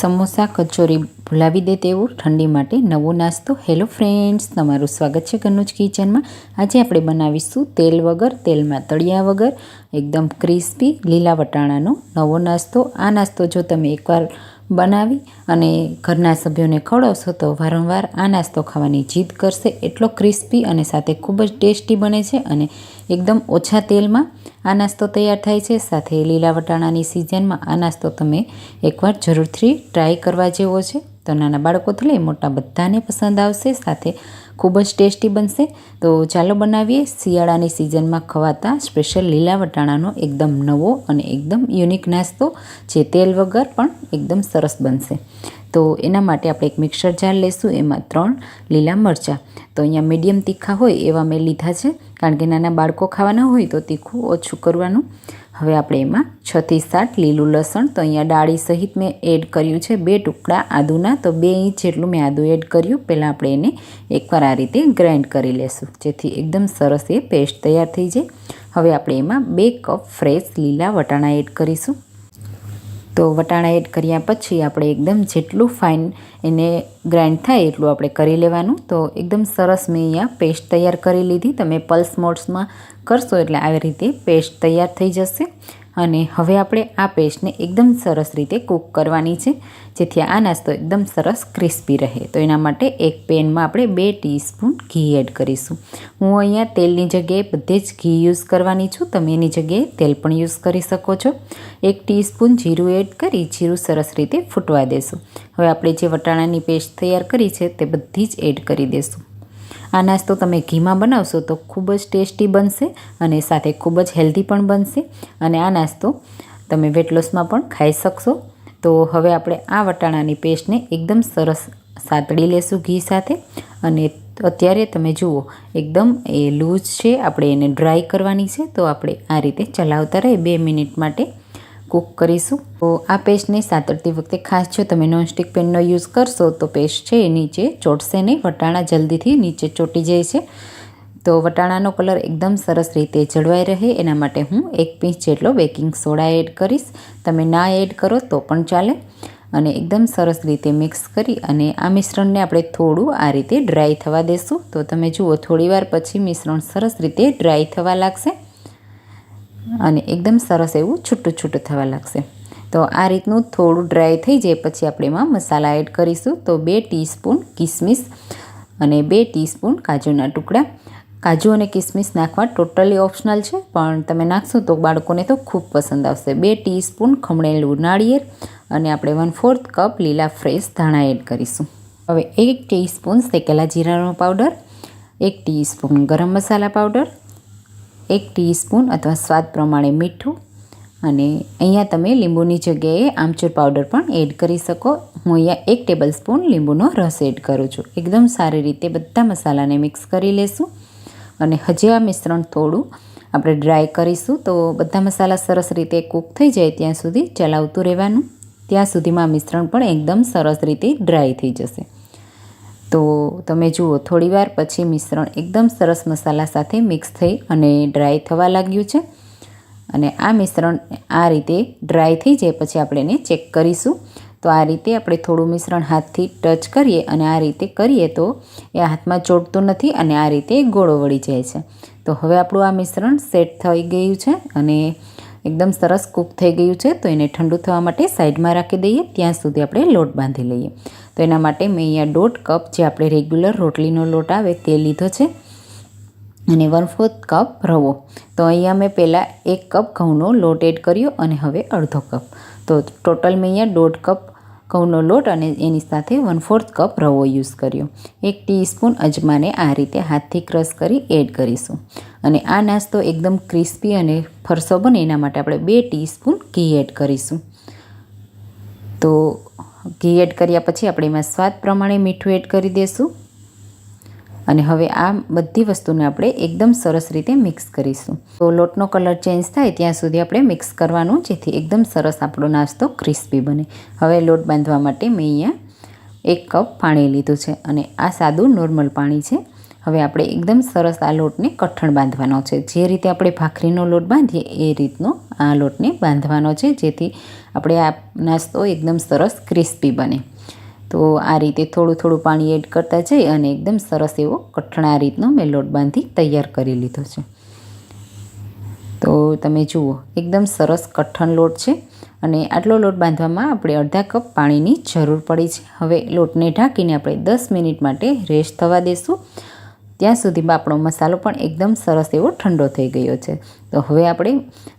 સમોસા કચોરી ભૂલાવી દે તેવું ઠંડી માટે નવો નાસ્તો. હેલો ફ્રેન્ડ્સ તમારું સ્વાગત છે કનુજ કિચનમાં. આજે આપણે બનાવીશું તેલ વગર, તેલમાં તળિયા વગર, એકદમ ક્રિસ્પી લીલા વટાણાનો નવો નાસ્તો. આ નાસ્તો જો તમે એકવાર બનાવી અને ઘરના સભ્યોને ખવડાવશો તો વારંવાર આ નાસ્તો ખાવાની જીદ કરશે. એટલો ક્રિસ્પી અને સાથે ખૂબ જ ટેસ્ટી બને છે અને એકદમ ઓછા તેલમાં આ નાસ્તો તૈયાર થાય છે. સાથે લીલા વટાણાની સિઝનમાં આ નાસ્તો તમે એકવાર જરૂરથી ટ્રાય કરવા જેવો છે. તો નાના બાળકોથી લઈ મોટા બધાને પસંદ આવશે. સાથે ખૂબ જ ટેસ્ટી બનશે. તો ચાલો બનાવીએ શિયાળાની સિઝનમાં ખવાતા સ્પેશિયલ લીલા વટાણાનો એકદમ નવો અને એકદમ યુનિક નાસ્તો, જે તેલ વગર પણ એકદમ સરસ બનશે. તો એના માટે આપણે એક મિક્સર જાર લેશું, એમાં ત્રણ લીલા મરચાં. તો અહીંયા મીડિયમ તીખા હોય એવા મેં લીધા છે, કારણ કે નાના બાળકો ખાવાના હોય તો તીખું ઓછું કરવાનું. હવે આપણે એમાં છથી સાત, લીલું લસણ, તો અહીંયા ડાળી સહિત મેં એડ કર્યું છે બે ટુકડા આદુના, તો બે ઇંચ જેટલું મેં આદુ એડ કર્યું. પહેલાં આપણે એને એકવાર આ રીતે ગ્રાઇન્ડ કરી લેશું, જેથી એકદમ સરસ એ પેસ્ટ તૈયાર થઈ જાય. હવે આપણે એમાં બે કપ ફ્રેશ લીલા વટાણા એડ કરીશું. તો વટાણા એડ કર્યા પછી આપણે એકદમ જેટલું ફાઇન એને ગ્રાઇન્ડ થાય એટલું આપણે કરી લેવાનું. તો એકદમ સરસ મેં અહીંયા પેસ્ટ તૈયાર કરી લીધી. તમે પલ્સ મોડ્સમાં કરશો એટલે આવી રીતે પેસ્ટ તૈયાર થઈ જશે. અને હવે આપણે આ પેસ્ટને એકદમ સરસ રીતે કૂક કરવાની છે, જેથી આ નાસ્તો એકદમ સરસ ક્રિસ્પી રહે. તો એના માટે એક પેનમાં આપણે બે ટીસ્પૂન ઘી એડ કરીશું. હું અહીંયા તેલની જગ્યાએ બધે જ ઘી યુઝ કરવાની છું. તમે એની જગ્યાએ તેલ પણ યુઝ કરી શકો છો. એક ટીસ્પૂન જીરું એડ કરી, જીરું સરસ રીતે ફૂટવા દેશું. હવે આપણે જે વટાણાની પેસ્ટ તૈયાર કરી છે તે બધી જ એડ કરી દેશું. આ નાસ્તો તમે ઘીમાં બનાવશો તો ખૂબ જ ટેસ્ટી બનશે અને સાથે ખૂબ જ હેલ્ધી પણ બનશે અને આ નાસ્તો તમે વેટ લોસમાં પણ ખાઈ શકશો. તો હવે આપણે આ વટાણાની પેસ્ટને એકદમ સરસ સાતડી લેશું ઘી સાથે અને અત્યારે તમે જુઓ, એકદમ એ લૂઝ છે, આપણે એને ડ્રાય કરવાની છે, તો આપણે આ રીતે ચલાવતા રહીએ બે મિનિટ માટે. કૂક કરીશું. તો આ પેસ્ટને સાતરતી વખતે ખાસ જો તમે નોનસ્ટિક પેનનો યુઝ કરશો તો પેસ્ટ છે એ નીચે ચોટશે નહીં, વટાણા જલ્દીથી નીચે ચોટી જાય છે. તો વટાણાનો કલર એકદમ સરસ રીતે જળવાઈ રહે, એના માટે હું એક પીસ જેટલો બેકિંગ સોડા એડ કરીશ. તમે ના એડ કરો તો પણ ચાલે. અને એકદમ સરસ રીતે મિક્સ કરી અને આ મિશ્રણને આપણે થોડું આ રીતે ડ્રાય થવા દેશું. તો તમે જુઓ, થોડીવાર પછી મિશ્રણ સરસ રીતે ડ્રાય થવા લાગશે. અને એકદમ સરસ એવું છૂટું છૂટું થવા લાગશે. તો આ રીતનું થોડું ડ્રાય થઈ જાય પછી આપણે એમાં મસાલા એડ કરીશું. તો બે ટીસ્પૂન કિસમિસ અને બે ટીસ્પૂન કાજુના ટુકડા. કાજુ અને કિસમિસ નાખવા ટોટલી ઓપ્શનલ છે, પણ તમે નાખશો તો બાળકોને તો ખૂબ પસંદ આવશે. બે ટીસ્પૂન ખમણેલું નાળિયેર અને આપણે વન ફોર્થ કપ લીલા ફ્રેશ ધાણા એડ કરીશું. હવે એક ટીસ્પૂન શેકેલા જીરાનો પાવડર એક ટીસ્પૂન ગરમ મસાલા પાવડર એક ટીસ્પૂન અથવા સ્વાદ પ્રમાણે મીઠું અને અહીંયા તમે લીંબુની જગ્યાએ આમચૂર પાવડર પણ એડ કરી શકો. હું અહીંયા એક ટેબલ સ્પૂન લીંબુનો રસ એડ કરું છું. એકદમ સારી રીતે બધા મસાલાને મિક્સ કરી લેશું અને હજી આ મિશ્રણ થોડું આપણે ડ્રાય કરીશું તો બધા મસાલા સરસ રીતે કૂક થઈ જાય ત્યાં સુધી ચલાવતું રહેવાનું. ત્યાં સુધીમાં મિશ્રણ પણ એકદમ સરસ રીતે ડ્રાય થઈ જશે. તો તમે જુઓ થોડીવાર પછી મિશ્રણ એકદમ સરસ મસાલા સાથે મિક્સ થઈ અને ડ્રાય થવા લાગ્યું છે. અને આ મિશ્રણ આ રીતે ડ્રાય થઈ જાય પછી આપણે એને ચેક કરીશું. તો આ રીતે આપણે થોડું મિશ્રણ હાથથી ટચ કરીએ અને આ રીતે કરીએ તો એ હાથમાં ચોટતું નથી અને આ રીતે ગોળો વળી જાય છે. તો હવે આપણું આ મિશ્રણ સેટ થઈ ગયું છે અને એકદમ સરસ કૂક થઈ ગયું છે. તો એને ઠંડુ થવા માટે સાઈડમાં રાખી દઈએ. ત્યાં સુધી આપણે લોટ બાંધી લઈએ. તો એના માટે મેં અહીંયા દોઢ કપ જે આપણે રેગ્યુલર રોટલીનો લોટ આવે તે લીધો છે. અને વન ફોર્થ કપ રવો. તો અહીંયા મેં પહેલાં એક કપ ઘઉંનો લોટ એડ કર્યો અને હવે અડધો કપ તો ટોટલ મેં અહીંયા દોઢ કપ ઘઉંનો લોટ અને એની સાથે વન ફોર્થ કપ રવો યુઝ કર્યો. એક ટીસ્પૂન અજમાને આ રીતે હાથથી ક્રશ કરી એડ કરીશું. અને આ નાસ્તો એકદમ ક્રિસ્પી અને ફરસો બને એના માટે આપણે બે ટીસ્પૂન ઘી એડ કરીશું. તો ઘી એડ કર્યા પછી આપણે એમાં સ્વાદ પ્રમાણે મીઠું એડ કરી દઈશું અને હવે આ બધી વસ્તુને આપણે એકદમ સરસ રીતે મિક્સ કરીશું. તો લોટનો કલર ચેન્જ થાય ત્યાં સુધી આપણે મિક્સ કરવાનું, જેથી એકદમ સરસ આપણો નાસ્તો ક્રિસ્પી બને. હવે લોટ બાંધવા માટે મેં અહીંયા એક કપ પાણી લીધું છે અને આ સાદું નોર્મલ પાણી છે. હવે આપણે એકદમ સરસ આ લોટને કઠણ બાંધવાનો છે. જે રીતે આપણે ભાખરીનો લોટ બાંધીએ, એ રીતનો આ લોટને બાંધવાનો છે, જેથી આપણે આ નાસ્તો એકદમ સરસ ક્રિસ્પી બને. તો આ રીતે થોડું થોડું પાણી એડ કરતા જઈ અને એકદમ સરસ એવો કઠણ આ રીતનો મેં લોટ બાંધી તૈયાર કરી લીધો છે. તો તમે જુઓ, એકદમ સરસ કઠણ લોટ છે અને આટલો લોટ બાંધવામાં આપણે અડધા કપ પાણીની જરૂર પડી છે. હવે લોટને ઢાંકીને આપણે દસ મિનિટ માટે રેસ્ટ થવા દેશું. ત્યાં સુધીમાં આપણો મસાલો પણ એકદમ સરસ એવો ઠંડો થઈ ગયો છે. તો હવે આપણે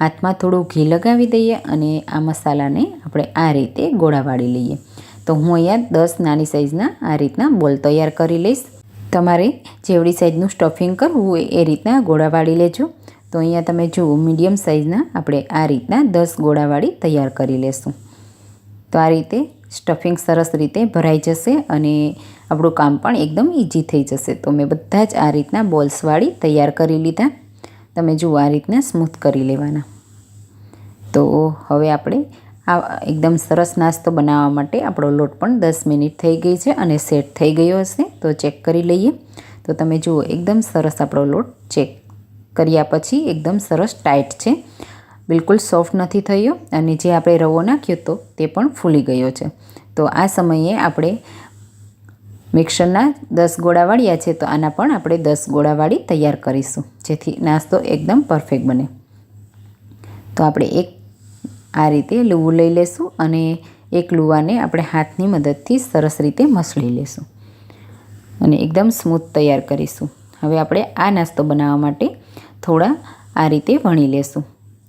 હાથમાં થોડું ઘી લગાવી દઈએ અને આ મસાલાને આપણે આ રીતે ગોળા વાળી લઈએ. તો હું અહીંયા દસ નાની સાઇઝના આ રીતના બોલ તૈયાર કરી લઈશ. તમારે જેવડી સાઇઝનું સ્ટફિંગ કરવું હોય એ રીતના ગોળા વાળી લેજો. તો અહીંયા તમે જુઓ મીડિયમ સાઇઝના આપણે આ રીતના દસ ગોળાવાળી તૈયાર કરી લેશું. તો આ રીતે સ્ટફિંગ સરસ રીતે ભરાઈ જશે અને આપણું કામ પણ એકદમ ઇઝી થઈ જશે. તો મેં બધા જ આ રીતના બોલ્સવાળી તૈયાર કરી લીધા. તમે જુઓ આ રીતના સ્મૂથ કરી લેવાના. તો હવે આપણે આ એકદમ સરસ નાસ્તો બનાવવા માટે આપણો લોટ પણ દસ મિનિટ થઈ ગઈ છે અને સેટ થઈ ગયો હશે. તો ચેક કરી લઈએ. તો તમે જુઓ, એકદમ સરસ આપણો લોટ ચેક કર્યા પછી એકદમ સરસ ટાઈટ છે. બિલકુલ સોફ્ટ નથી થયો અને જે આપણે રવો નાખ્યો હતો તે પણ ફૂલી ગયો છે. તો આ સમયે આપણે મિક્સરના દસ ગોળા વાળ્યા છે તો આના પણ આપણે દસ ગોળા વાળી તૈયાર કરીશું. જેથી નાસ્તો એકદમ પરફેક્ટ બને. તો આપણે એક આ રીતે લૂવું લઈ લેશું અને એક લુવાને આપણે હાથની મદદથી સરસ રીતે મસળી લેશું. અને એકદમ સ્મૂથ તૈયાર કરીશું. હવે આપણે આ નાસ્તો બનાવવા માટે થોડા આ રીતે વણી લેશું.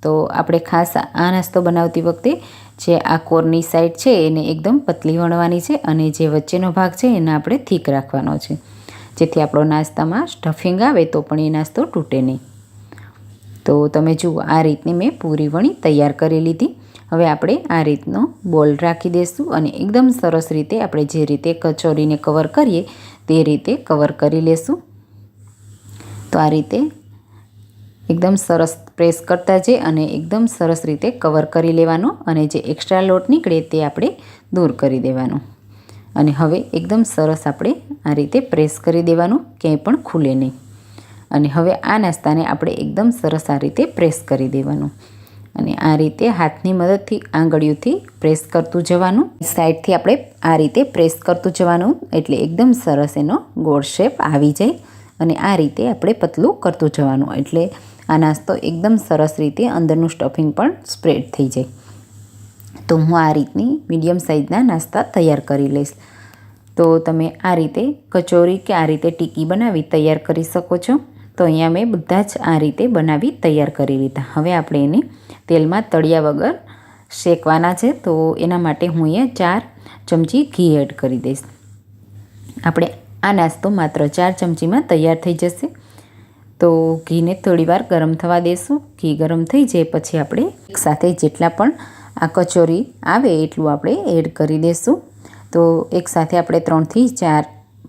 તો આપણે ખાસ આ નાસ્તો બનાવતી વખતે જે આ કોરની સાઈડ છે એને એકદમ પતલી વણવાની છે અને જે વચ્ચેનો ભાગ છે એને આપણે થીક રાખવાનો છે. જેથી આપણો નાસ્તામાં સ્ટફિંગ આવે તો પણ એ નાસ્તો તૂટે નહીં. તો તમે જુઓ, આ રીતની મેં પૂરી વણી તૈયાર કરી લીધી. હવે આપણે આ રીતનો બોલ રાખી દઈશું અને એકદમ સરસ રીતે આપણે જે રીતે કચોરીને કવર કરીએ તે રીતે કવર કરી લેશું. તો આ રીતે એકદમ સરસ પ્રેસ કરતા જઈ અને એકદમ સરસ રીતે કવર કરી લેવાનો અને જે એક્સ્ટ્રા લોટ નીકળે તે આપણે દૂર કરી દેવાનો. અને હવે એકદમ સરસ આપણે આ રીતે પ્રેસ કરી દેવાનું, ક્યાંય પણ ખુલે નહીં. અને હવે આ નાસ્તાને આપણે એકદમ સરસ આ રીતે પ્રેસ કરી દેવાનું. અને આ રીતે હાથની મદદથી, આંગળીઓથી પ્રેસ કરતું જવાનું. સાઈડથી આપણે આ રીતે પ્રેસ કરતું જવાનું એટલે એકદમ સરસ એનો ગોળ શેપ આવી જાય અને આ રીતે આપણે પતલું કરતું જવાનું. એટલે આ નાસ્તો એકદમ સરસ રીતે અંદરનું સ્ટફિંગ પણ સ્પ્રેડ થઈ જાય. તો હું આ રીતની મીડિયમ સાઇઝના નાસ્તા તૈયાર કરી લઈશ. તો તમે આ રીતે કચોરી કે આ રીતે ટીકી બનાવી તૈયાર કરી શકો છો. તો અહીંયા મેં બધા જ આ રીતે બનાવી તૈયાર કરી લીધા. હવે આપણે એને તેલમાં તળિયા વગર શેકવાના છે. તો એના માટે હું અહીંયા ચાર ચમચી ઘી એડ કરી દઈશ. આપણે આ નાસ્તો માત્ર ચાર ચમચીમાં તૈયાર થઈ જશે. તો ઘીને થોડીવાર ગરમ થવા દેશું. ઘી ગરમ થઈ જાય પછી આપણે એકસાથે જેટલા પણ આ કચોરી આવે એટલું આપણે એડ કરી દઈશું તો એકસાથે આપણે ત્રણથી ચાર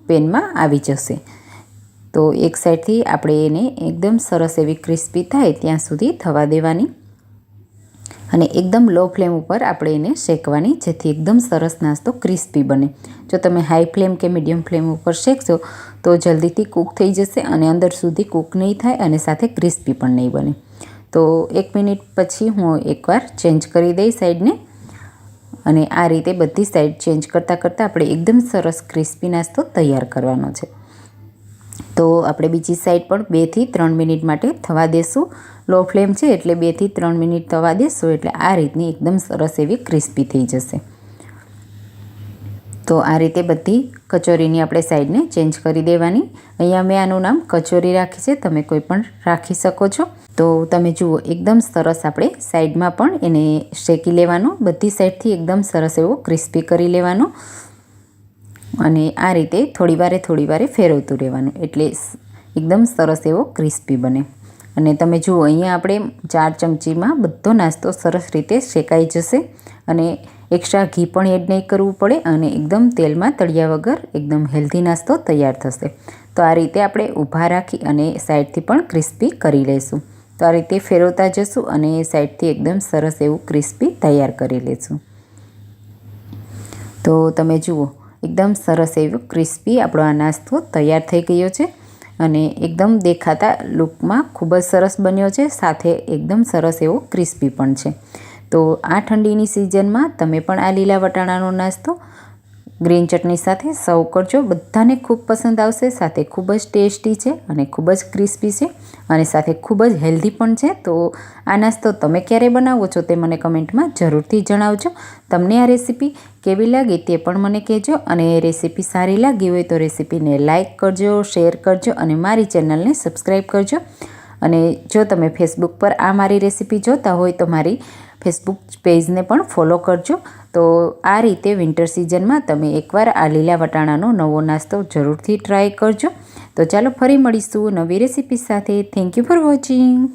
પેનમાં આવી જશે. તો એક સાઈડથી આપણે એને એકદમ સરસ એવી ક્રિસ્પી થાય ત્યાં સુધી થવા દેવાની. અને એકદમ લો ફ્લેમ ઉપર આપણે એને શેકવાની, જેથી એકદમ સરસ નાસ્તો ક્રિસ્પી બને. જો તમે હાઈ ફ્લેમ કે મીડિયમ ફ્લેમ ઉપર શેકશો, તો જલ્દીથી કૂક થઈ જશે અને અંદર સુધી કૂક નહીં થાય અને સાથે ક્રિસ્પી પણ નહીં બને. તો એક મિનિટ પછી હું એકવાર ચેન્જ કરી દઈ સાઈડને. અને આ રીતે બધી સાઈડ ચેન્જ કરતાં કરતાં આપણે એકદમ સરસ ક્રિસ્પી નાસ્તો તૈયાર કરવાનો છે. તો આપણે બીજી સાઈડ પણ બેથી ત્રણ મિનિટ માટે થવા દેશું. લો ફ્લેમ છે એટલે બેથી ત્રણ મિનિટ થવા દેશો એટલે આ રીતની એકદમ સરસ એવી ક્રિસ્પી થઈ જશે. તો આ રીતે બધી કચોરીની આપણે સાઈડને ચેન્જ કરી દેવાની. અહીંયા મેં આનું નામ કચોરી રાખી છે, તમે કોઈ પણ રાખી શકો છો. તો તમે જુઓ, એકદમ સરસ આપણે સાઈડમાં પણ એને શેકી લેવાનો, બધી સાઈડથી એકદમ સરસ એવો ક્રિસ્પી કરી લેવાનો. અને આ રીતે થોડી વારે થોડી વારે ફેરવતું રહેવાનું એટલે એકદમ સરસ એવો ક્રિસ્પી બને. અને તમે જુઓ, અહીંયા આપણે ચાર ચમચીમાં બધો નાસ્તો સરસ રીતે શેકાઈ જશે અને એક્સ્ટ્રા ઘી પણ એડ નહીં કરવું પડે અને એકદમ તેલમાં તળિયા વગર એકદમ હેલ્ધી નાસ્તો તૈયાર થશે. તો આ રીતે આપણે ઊભા રાખી અને સાઈડથી પણ ક્રિસ્પી કરી લઈશું. તો આ રીતે ફેરવતા જશું અને સાઈડથી એકદમ સરસ એવું ક્રિસ્પી તૈયાર કરી લઈશું. તો તમે જુઓ, એકદમ સરસ એવું ક્રિસ્પી આપણો આ નાસ્તો તૈયાર થઈ ગયો છે. અને એકદમ દેખાતા લુકમાં ખૂબ જ સરસ બન્યો છે, સાથે એકદમ સરસ એવો ક્રિસ્પી પણ છે. તો આ ઠંડીની સિઝનમાં તમે પણ આ લીલા વટાણાનો નાસ્તો ગ્રીન ચટણી સાથે સર્વ કરજો. બધાને ખૂબ પસંદ આવશે, સાથે ખૂબ જ ટેસ્ટી છે અને ખૂબ જ ક્રિસ્પી છે અને સાથે ખૂબ જ હેલ્ધી પણ છે. તો આ નાસ્તો તમે ક્યારે બનાવો છો તે મને કમેન્ટમાં જરૂરથી જણાવજો. તમને આ રેસીપી કેવી લાગી તે પણ મને કહેજો અને રેસીપી સારી લાગી હોય તો રેસીપીને લાઇક કરજો, શેર કરજો અને મારી ચેનલને સબસ્ક્રાઈબ કરજો. અને જો તમે ફેસબુક પર આ મારી રેસીપી જોતા હોય તો મારી ફેસબુક પેજને પણ ફોલો કરજો. તો આ રીતે વિન્ટર સિઝનમાં તમે એકવાર આ લીલા વટાણાનો નવો નાસ્તો જરૂરથી ટ્રાય કરજો. તો ચાલો ફરી મળીશું નવી રેસીપી સાથે. Thank you for watching